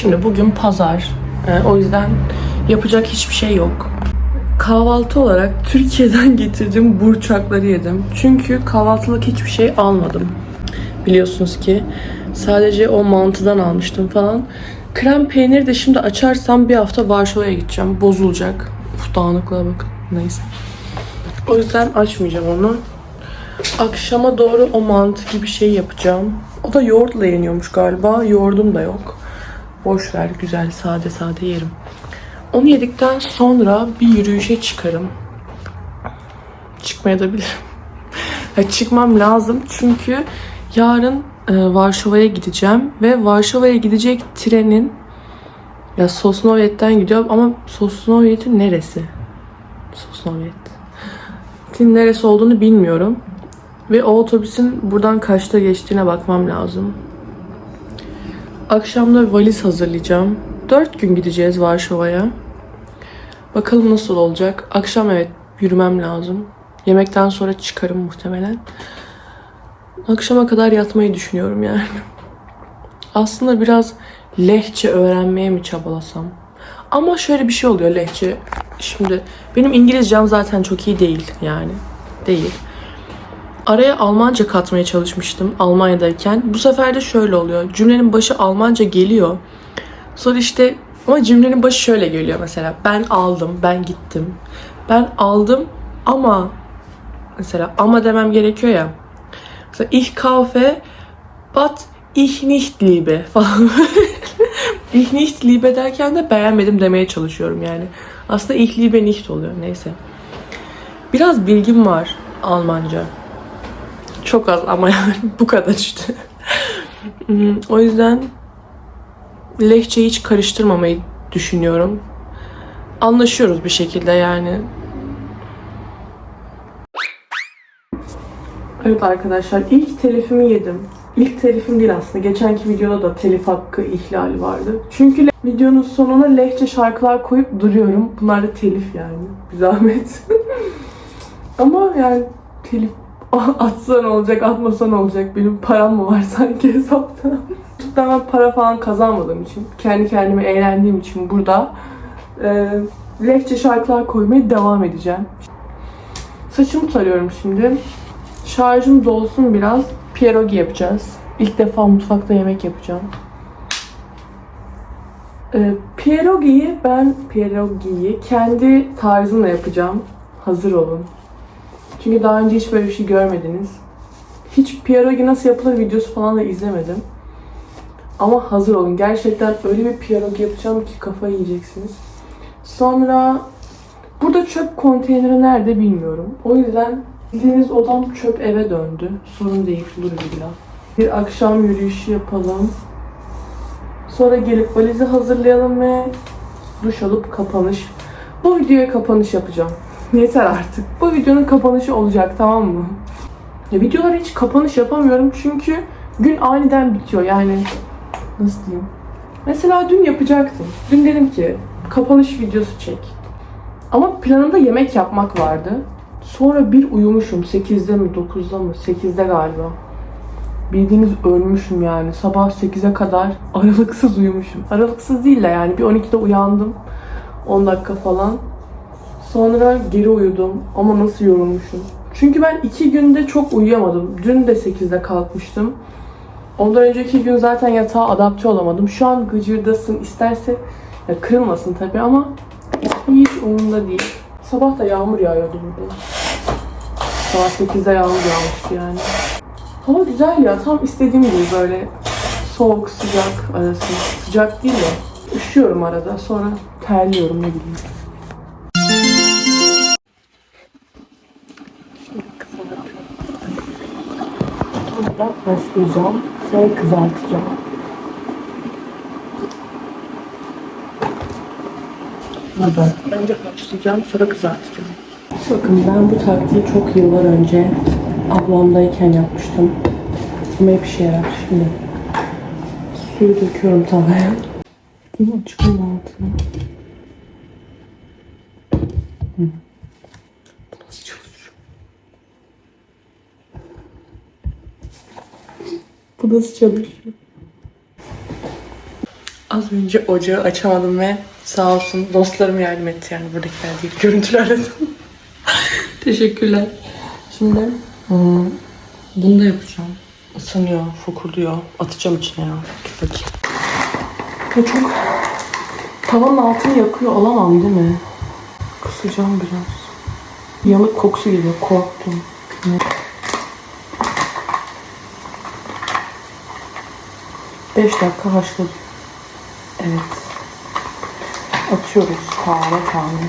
Şimdi bugün pazar. Ee, o yüzden yapacak hiçbir şey yok. Kahvaltı olarak Türkiye'den getirdiğim burçakları yedim. Çünkü kahvaltılık hiçbir şey almadım. Biliyorsunuz ki sadece o mantıdan almıştım falan. Krem peyniri de şimdi açarsam bir hafta Varşova'ya gideceğim. Bozulacak. Uf, dağınıklığa bakın. Neyse. O yüzden açmayacağım onu. Akşama doğru o mantı gibi şey yapacağım. O da yoğurtla yeniyormuş galiba. Yoğurdum da yok. Boş ver güzel sade sade yerim. Onu yedikten sonra bir yürüyüşe çıkarım. Çıkmaya da bilirim. Çıkmam lazım çünkü yarın e, Varşova'ya gideceğim ve Varşova'ya gidecek trenin ya Sosnovyet'ten gidiyor ama Sosnovyet'in neresi? Sosnovyet. Tin neresi olduğunu bilmiyorum. Ve o otobüsün buradan kaçta geçtiğine bakmam lazım. Akşamda valiz hazırlayacağım. Dört gün gideceğiz Varşova'ya. Bakalım nasıl olacak. Akşam evet yürümem lazım. Yemekten sonra çıkarım muhtemelen. Akşama kadar yatmayı düşünüyorum yani. Aslında biraz lehçe öğrenmeye mi çabalasam? Ama şöyle bir şey oluyor lehçe. Şimdi benim İngilizcem zaten çok iyi değil yani. Değil. Araya Almanca katmaya çalışmıştım Almanya'dayken. Bu sefer de şöyle oluyor. Cümlenin başı Almanca geliyor. Sonra işte ama cümlenin başı şöyle geliyor mesela. Ben aldım, ben gittim. Ben aldım ama mesela ama demem gerekiyor ya. Mesela ich kaufe but ich nicht liebe falan. ich nicht liebe derken de beğenmedim demeye çalışıyorum yani. Aslında ich liebe nicht oluyor neyse. Biraz bilgim var Almanca. Çok az ama yani bu kadar işte. Hmm, o yüzden lehçeyi hiç karıştırmamayı düşünüyorum. Anlaşıyoruz bir şekilde yani. Evet arkadaşlar ilk telifimi yedim. İlk telifim değil aslında. Geçenki videoda da telif hakkı ihlali vardı. Çünkü videonun sonuna lehçe şarkılar koyup duruyorum. Bunlar da telif yani. Bir zahmet. Ama yani telif atsan olacak, atmasan olacak. Benim param mı var sanki hesapta? YouTube'dan ben para falan kazanmadığım için, kendi kendime eğlendiğim için burada e, lehçe şarkılar koymaya devam edeceğim. Saçımı tarıyorum şimdi. Şarjım dolsun biraz. Pierogi yapacağız. İlk defa mutfakta yemek yapacağım. E, pierogiyi ben pierogiyi kendi tarzımla yapacağım. Hazır olun. Çünkü daha önce hiç böyle bir şey görmediniz. Hiç pierogi nasıl yapılır videosu falan da izlemedim. Ama hazır olun. Gerçekten öyle bir pierogi yapacağım ki kafayı yiyeceksiniz. Sonra burada çöp konteyneri nerede bilmiyorum. O yüzden bildiğiniz odam çöp eve döndü. Sorun değil. Bulur illa. Bir akşam yürüyüşü yapalım. Sonra gelip valizi hazırlayalım ve duş alıp kapanış. Bu videoya kapanış yapacağım. Yeter artık. Bu videonun kapanışı olacak tamam mı? Ya videolara hiç kapanış yapamıyorum çünkü gün aniden bitiyor yani. Nasıl diyeyim? Mesela dün yapacaktım. Dün dedim ki kapanış videosu çek. Ama planımda yemek yapmak vardı. Sonra bir uyumuşum. 8'de mi 9'da mı? 8'de galiba. Bildiğiniz ölmüşüm yani. Sabah 8'e kadar aralıksız uyumuşum. Aralıksız değil de yani bir 12'de uyandım. 10 dakika falan. Sonra geri uyudum ama nasıl yorulmuşum. Çünkü ben iki günde çok uyuyamadım. Dün de 8'de kalkmıştım. Ondan önceki gün zaten yatağa adapte olamadım. Şu an gıcırdasın isterse ya kırılmasın tabii ama hiç umurumda değil. Sabah da yağmur yağıyordu burada. Sabah 8'de yağmur yağmıştı yani. Hava güzel ya. Tam istediğim gibi böyle soğuk sıcak arası. Sıcak değil de üşüyorum arada. Sonra terliyorum ne bileyim. Burada haşlayacağım. Sonra kızartacağım. Burada. Önce haşlayacağım, sonra kızartacağım. Bakın ben bu taktiği çok yıllar önce ablamdayken yapmıştım. Ama hep işe yarar şimdi. Suyu döküyorum tavaya. Bunu açıyorum altına. Hı. Bu nasıl çalışıyor? Bu nasıl çalışıyor? Az önce ocağı açamadım ve sağ olsun dostlarım yardım etti yani buradakiler değil. Görüntülerle. Teşekkürler. Şimdi hmm, bunu da yapacağım. Isınıyor, fokurduyor. Atacağım içine ya. Dur bakayım. Ya çok tavanın altını yakıyor olamam değil mi? Kısacağım biraz. Yanık kokusu geliyor. Korktum. Beş dakika haşladım. Evet. Atıyoruz tane tane.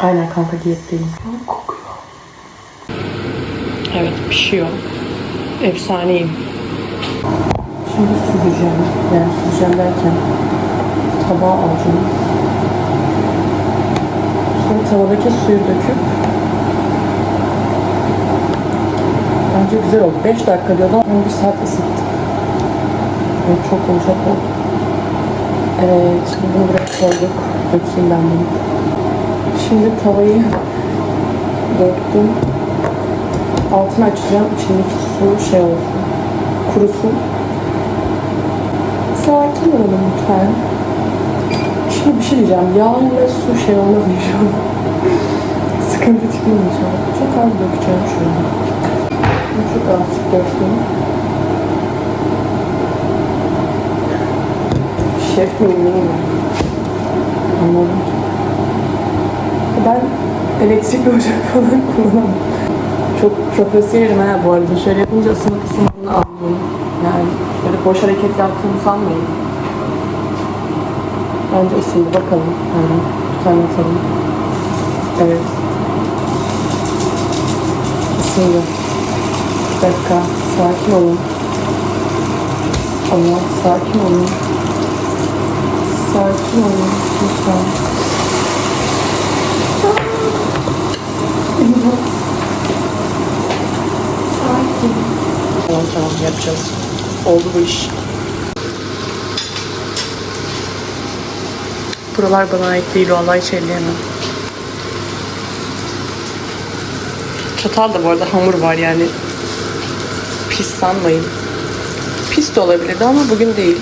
Aynen kanka diyetteyim. Kokuyor. Evet pişiyor. Efsaneyim. Şimdi süzeceğim. Yani süzeceğim derken tabağa alacağım. Sonra tavadaki suyu döküp Bence güzel oldu. 5 dakika diyordum ama 1 saat ısıttım. Evet çok yumuşak oldu. Evet şimdi bunu buraya koyduk. Dökeyim ben bunu. Şimdi tavayı döktüm. Altını açacağım. İçindeki su şey olsun. Kurusun. Sakin olun lütfen. Şimdi bir şey diyeceğim. Yağ ve su şey olmaz. Sıkıntı çıkmıyor inşallah. Çok az dökeceğim şöyle. Çok azıcık döktüm. Şef miyim neyim? Anladım. Ben elektrikli ocak falan kullanamam. Çok profesyonelim ha bu arada. Şöyle yapınca ısınma kısmını anlıyorum. Yani böyle boş hareket yaptığımı sanmayın. Bence ısındı bakalım. Yani bir. Evet. Isındı. Bir dakika. Sakin olun. Allah sakin olun. Sakin olun. Lütfen. Sakin. Tamam tamam yapacağız. Oldu bu iş. Buralar bana ait değil. Vallahi hiç elleyemem. Çatal da bu arada hamur var yani. Pis sanmayın. Pis de olabilirdi ama bugün değil.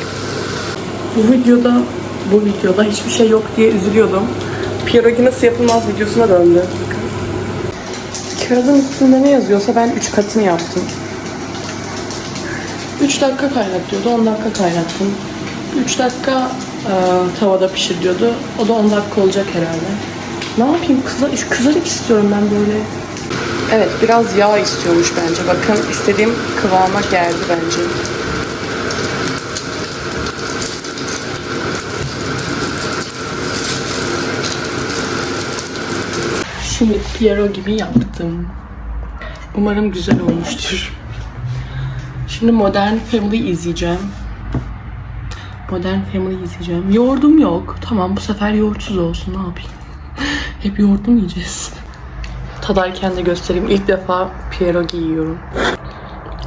Bu videoda bu videoda hiçbir şey yok diye üzülüyordum. Pierogi nasıl yapılmaz videosuna döndü. Kağıdın üstünde ne yazıyorsa ben 3 katını yaptım. 3 dakika kaynat diyordu, 10 dakika kaynattım. 3 dakika e, tavada pişir diyordu. O da 10 dakika olacak herhalde. Ne yapayım? Kızar, kızarık istiyorum ben böyle. Evet, biraz yağ istiyormuş bence. Bakın istediğim kıvama geldi bence. Şimdi Piero gibi yaptım. Umarım güzel olmuştur. Şimdi Modern Family izleyeceğim. Modern Family izleyeceğim. Yoğurdum yok. Tamam bu sefer yoğurtsuz olsun. Ne yapayım? Hep yoğurtlu mu yiyeceğiz? Tadarken de göstereyim. İlk defa pierogi yiyorum.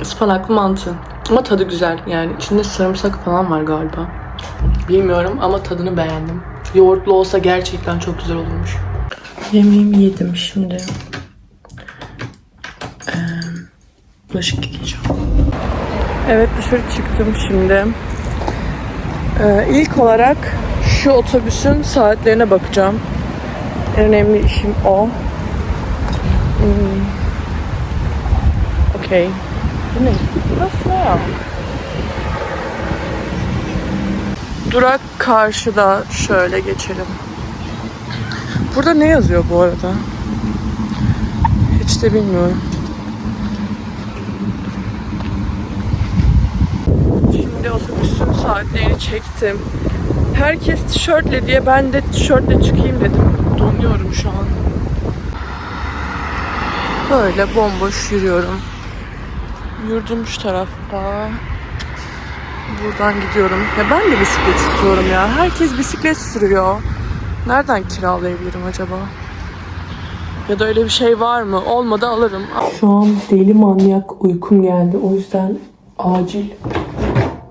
Ispanaklı mantı. Ama tadı güzel. Yani içinde sarımsak falan var galiba. Bilmiyorum ama tadını beğendim. Yoğurtlu olsa gerçekten çok güzel olurmuş. Yemeğimi yedim şimdi. Ee, bulaşık yıkayacağım. Evet dışarı çıktım şimdi. Ee, ilk olarak şu otobüsün saatlerine bakacağım. En önemli işim o. Hmm. Okey. Bu ne? Burası ne ya? Durak karşıda. Şöyle geçelim. Burada ne yazıyor bu arada? Hiç de bilmiyorum. Şimdi otobüsün saatlerini çektim. Herkes tişörtle diye ben de tişörtle çıkayım dedim. Donuyorum şu an. Böyle bomboş yürüyorum. Yurdum şu tarafta. Buradan gidiyorum. Ya ben de bisiklet istiyorum ya. Herkes bisiklet sürüyor. Nereden kiralayabilirim acaba? Ya da öyle bir şey var mı? Olmadı alırım. Şu an deli manyak uykum geldi. O yüzden acil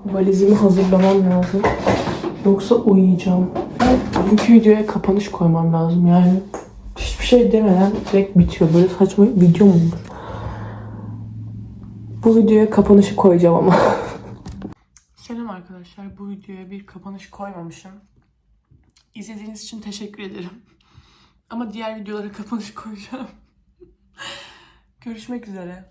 valizimi hazırlamam lazım. Yoksa uyuyacağım. Bugünkü videoya kapanış koymam lazım. Yani hiçbir şey demeden direkt bitiyor. Böyle saçma video mu olur? Bu videoya kapanışı koyacağım ama. Selam arkadaşlar. Bu videoya bir kapanış koymamışım. İzlediğiniz için teşekkür ederim. Ama diğer videolara kapanış koyacağım. Görüşmek üzere.